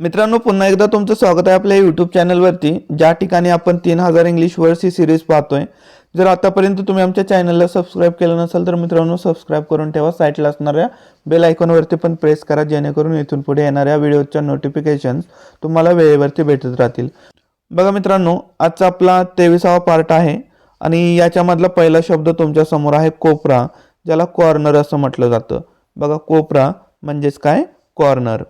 मित्रांनो पुन्हा एकदा तुमचं स्वागत आहे आपल्या यूट्यूब चॅनलवरती ज्या ठिकाणी आपण तीन हजार इंग्लिश वर्ड्स ही सिरीज पाहतोय. जर आतापर्यंत तुम्ही आमच्या चॅनलला सबस्क्राईब केलं नसेल तर मित्रांनो सबस्क्राईब करून ठेवा. साईटला असणाऱ्या बेल आयकॉनवरती पण प्रेस करा जेणेकरून इथून पुढे येणाऱ्या व्हिडिओच्या नोटिफिकेशन्स तुम्हाला वेळेवरती भेटत राहतील. बघा मित्रांनो आजचा आपला तेविसावा पार्ट आहे. आणि याच्यामधला पहिला शब्द तुमच्यासमोर आहे कोपरा ज्याला कॉर्नर असं म्हटलं जातं. बघा कोपरा म्हणजेच काय? कॉर्नर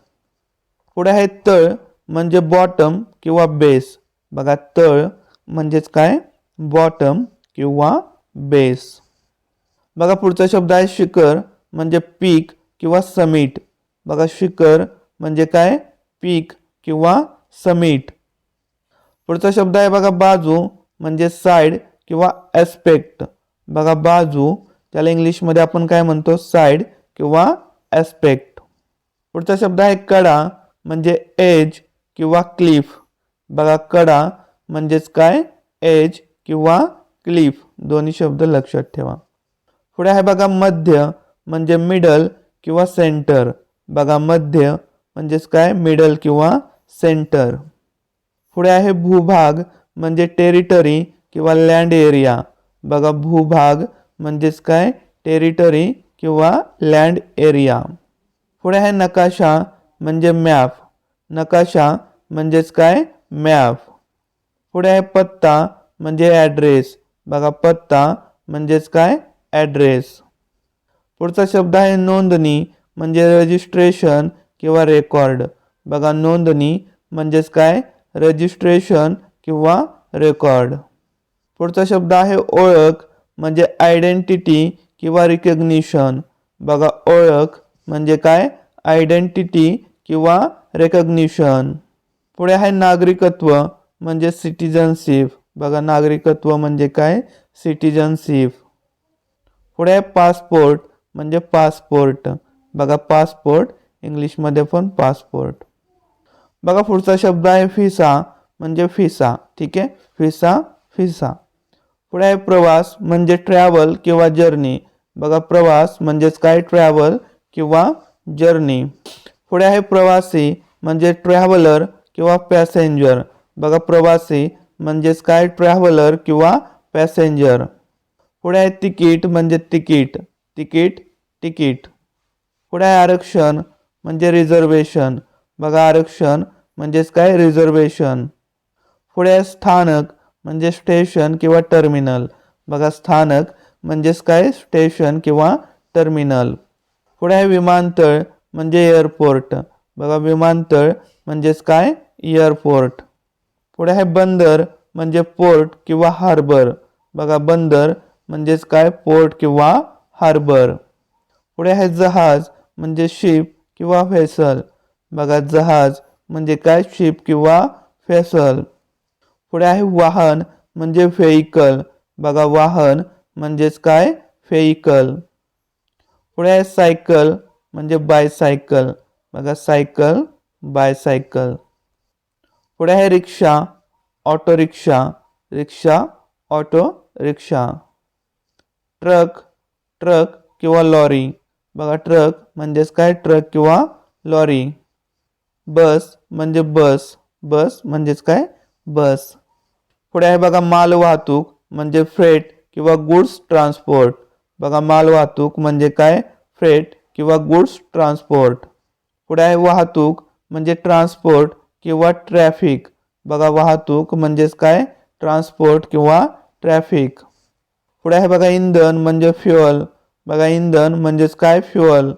पुढे आहे तळ म्हणजे बॉटम किंवा बेस बघा तळ म्हणजेच काय? बॉटम किंवा बेस बघा पुढचा शब्द आहे शिखर म्हणजे पीक किंवा समिट बघा शिखर म्हणजे काय? पीक किंवा समिट पुढचा शब्द आहे बघा बाजू म्हणजे साईड किंवा ॲस्पेक्ट बघा बाजू त्याला इंग्लिशमध्ये आपण काय म्हणतो? साईड किंवा ॲस्पेक्ट पुढचा शब्द आहे कडा म्हणजे एज किंवा क्लिफ बघा, कडा काय? एज किंवा क्लिफ दोन्ही शब्द लक्षात ठेवा. पुढे आहे बघा, मध्य मिडल किंवा सेंटर बघा, मध्य म्हणजेच काय? मिडल किंवा सेंटर पुढे आहे भूभाग म्हणजे टेरिटरी किंवा लँड एरिया बघा, भूभाग म्हणजेच काय? टेरिटरी किंवा लँड एरिया पुढे आहे नकाशा म्हणजे मॅप नकाशा म्हणजेच काय? मॅप पुढे आहे पत्ता म्हणजे ॲड्रेस बघा, पत्ता म्हणजेच काय? ॲड्रेस पुढचा शब्द आहे नोंदणी म्हणजे रजिस्ट्रेशन किंवा रेकॉर्ड बघा, नोंदणी म्हणजेच काय? रजिस्ट्रेशन किंवा रेकॉर्ड पुढचा शब्द आहे ओळख म्हणजे आयडेंटिटी किंवा रिकग्निशन बघा, ओळख म्हणजे काय? आयडेंटिटी किंवा रेकग्निशन पुढे आहे नागरिकत्व, म्हणजे सिटिझनशिप बघा, नागरिकत्व म्हणजे काय? सिटिझनशिप पुढे आहे पासपोर्ट म्हणजे पासपोर्ट बघा पासपोर्ट इंग्लिशमध्ये पण पासपोर्ट बघा, पुढचा शब्द आहे फिसा म्हणजे फिसा ठीक आहे? फिसा फिसा पुढे आहे प्रवास, म्हणजे ट्रॅव्हल किंवा जर्नी बघा, प्रवास म्हणजेच काय? ट्रॅव्हल किंवा जर्नी पुढे आहे प्रवासी म्हणजे ट्रॅव्हलर किंवा पॅसेंजर बघा प्रवासी, म्हणजेच काय? ट्रॅव्हलर किंवा पॅसेंजर पुढे आहे तिकीट म्हणजे तिकीट. Ticket ticket. पुढे आहे आरक्षण, म्हणजे रिझर्वेशन बघा आरक्षण, म्हणजेच काय? रिझर्वेशन पुढे आहे स्थानक, म्हणजे स्टेशन किंवा टर्मिनल बघा स्थानक, म्हणजेच काय? स्टेशन किंवा टर्मिनल पुढे आहे विमानतळ म्हणजे एअरपोर्ट बघा, विमानतळ म्हणजेच काय? एअरपोर्ट पुढे आहे बंदर म्हणजे पोर्ट किंवा हार्बर बघा, बंदर म्हणजेच काय? पोर्ट किंवा हार्बर पुढे आहे जहाज़ म्हणजे शिप किंवा व्हेसल बघा, जहाज़ म्हणजे काय? शिप किंवा फेसल पुढे आहे वाहन म्हणजे व्हेइकल बघा, वाहन म्हणजेच काय? व्हेइकल पुढे आहे सायकल म्हणजे बायसायकल बघा सायकल बायसायकल आहे rickshaw auto rickshaw rickshaw auto rickshaw truck truck किंवा लॉरी बघा, ट्रक काय? ट्रक किंवा लॉरी बस म्हणजे बस. बस म्हणजेच काय? बस. पुढे आहे बघा, माल वाहतूक म्हणजे फ्रेट किंवा गुड्स ट्रान्सपोर्ट बघा, माल वाहतूक म्हणजे काय? फ्रेट किंवा गुड्स ट्रान्सपोर्ट पुढे आहे वाहतूक, म्हणजे ट्रान्सपोर्ट किंवा ट्रॅफिक बघा वाहतूक म्हणजेच काय? ट्रान्सपोर्ट किंवा ट्रॅफिक पुढे आहे बघा इंधन, म्हणजे फ्युअल बघा इंधन म्हणजेच काय? फ्युअल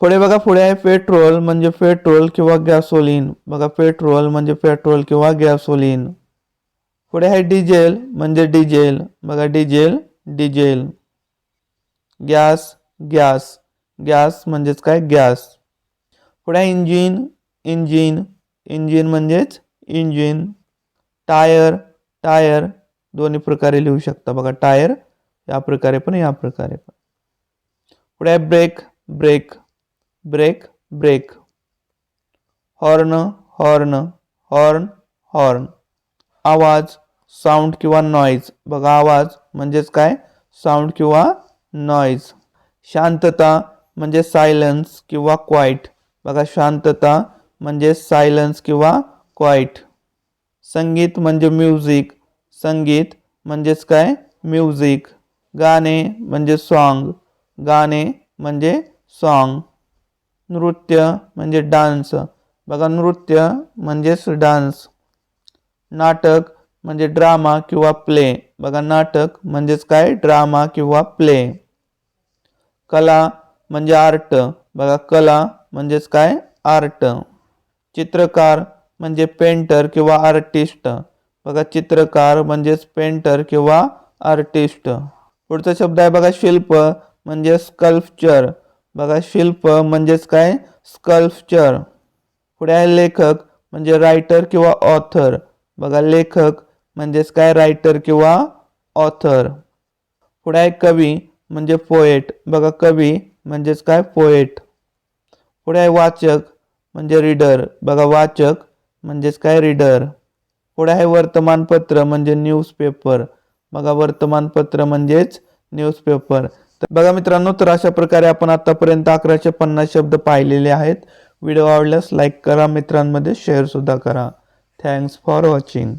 पुढे बघा, पुढे आहे पेट्रोल म्हणजे पेट्रोल किंवा गॅसोलिन बघा पेट्रोल म्हणजे पेट्रोल किंवा गॅसोलिन पुढे आहे डिझेल म्हणजे डिझेल बघा diesel diesel gas gas gas म्हणजेच काय? गॅस. पुढे इंजिन इंजिन इंजिन म्हणजेच इंजिन. टायर टायर, दोन्ही प्रकारे लिहू शकता बघा. टायर, या प्रकारे पण, या प्रकारे पण. Brake brake brake brake. Horn horn horn horn. आवाज़, साऊंड किंवा नॉईज. बघा आवाज़ म्हणजेच काय? साऊंड किंवा शांतता म्हणजे सायलन्स किंवा क्वाईट बघा शांतता म्हणजे सायलन्स किंवा क्वाईट संगीत म्हणजे म्युझिक संगीत म्हणजेच काय? म्युझिक गाणे म्हणजे सॉन्ग गाणे म्हणजे सॉन्ग नृत्य म्हणजे डान्स बघा नृत्य म्हणजेच डान्स नाटक म्हणजे ड्रामा किंवा प्ले बघा नाटक म्हणजेच काय? ड्रामा किंवा प्ले कला म्हणजे आर्ट. बघा, कला आर्ट. चित्रकार म्हणजे पेंटर किंवा आर्टिस्ट. बघा, चित्रकार पेंटर किंवा आर्टिस्ट. पुढचा शब्द आहे बघा, शिल्प म्हणजे स्कल्पचर बघा, शिल्प म्हणजेच काय? स्कल्पचर पुढे आहे लेखक म्हणजे रायटर किंवा ऑथर बघा, लेखक म्हणजेच काय? रायटर ऑथर पुढे आहे कवी म्हणजे पोएट बघा म्हणजेच काय? पोएट पुढे आहे वाचक म्हणजे रीडर बघा वाचक म्हणजेच काय? रीडर पुढे आहे वर्तमानपत्र म्हणजे न्यूजपेपर बघा वर्तमानपत्र म्हणजेच न्यूजपेपर तर बघा मित्रांनो तर अशा प्रकारे आपण आतापर्यंत अकराशे पन्नास शब्द पाहिलेले आहेत. व्हिडिओ आवडल्यास लाईक करा मित्रांमध्ये शेअरसुद्धा करा. Thanks for watching